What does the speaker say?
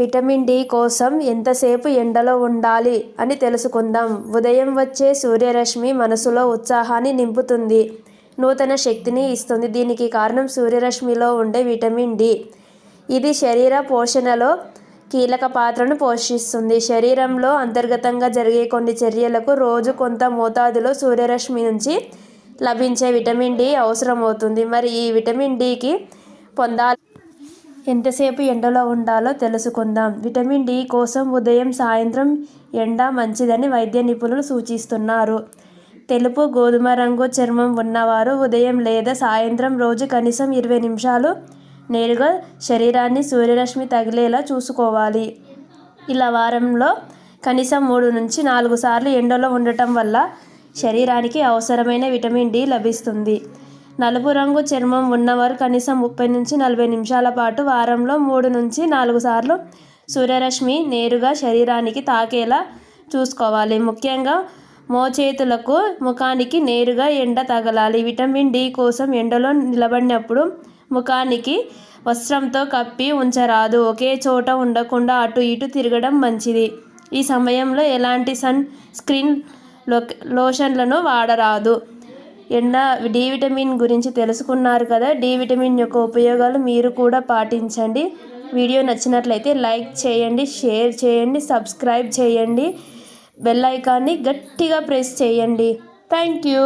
Vitamin D కోసం ఎంతసేపు ఎండలో ఉండాలి అని తెలుసుకుందాం. ఉదయం వచ్చే సూర్యరశ్మి మనసులో ఉత్సాహాన్ని నింపుతుంది. నూతన శక్తిని ఇస్తుంది. దీనికి కారణం సూర్యరశ్మిలో ఉండే విటమిన్ డి. ఇది శరీర పోషణలో కీలక పాత్రను పోషిస్తుంది. శరీరంలో అంతర్గతంగా జరిగే కొన్ని చర్యలకు రోజు కొంత మోతాదులో సూర్యరశ్మి నుంచి లభించే విటమిన్ డి అవసరమవుతుంది. మరి ఈ విటమిన్ డికి పొందాలి ఎంతసేపు ఎండలో ఉండాలో తెలుసుకుందాం. విటమిన్ డి కోసం ఉదయం సాయంత్రం ఎండ మంచిదని వైద్య నిపుణులు సూచిస్తున్నారు. తెలుపు గోధుమ రంగు చర్మం ఉన్నవారు ఉదయం లేదా సాయంత్రం రోజు కనీసం ఇరవై నిమిషాలు నేరుగా శరీరాన్ని సూర్యరశ్మి తగిలేలా చూసుకోవాలి. ఇలా వారంలో కనీసం మూడు నుంచి నాలుగు సార్లు ఎండలో ఉండటం వల్ల శరీరానికి అవసరమైన విటమిన్ డి లభిస్తుంది. నలుపు రంగు చర్మం ఉన్నవారు కనీసం ముప్పై నుంచి నలభై నిమిషాల పాటు వారంలో మూడు నుంచి నాలుగు సార్లు సూర్యరశ్మి నేరుగా శరీరానికి తాకేలా చూసుకోవాలి. ముఖ్యంగా మోచేతులకు ముఖానికి నేరుగా ఎండ తగలాలి. విటమిన్ డి కోసం ఎండలో నిలబడినప్పుడు ముఖానికి వస్త్రంతో కప్పి ఉంచరాదు. ఒకే చోట ఉండకుండా అటు ఇటు తిరగడం మంచిది. ఈ సమయంలో ఎలాంటి సన్ స్క్రీన్లో లోషన్లను వాడరాదు. ఎండ డి విటమిన్ గురించి తెలుసుకున్నారు కదా. డి విటమిన్ యొక్క ఉపయోగాలు మీరు కూడా పాటించండి. వీడియో నచ్చినట్లయితే లైక్ చేయండి షేర్ చేయండి సబ్స్క్రైబ్ చేయండి. బెల్ ఐకాన్ని గట్టిగా ప్రెస్ చేయండి. Thank you.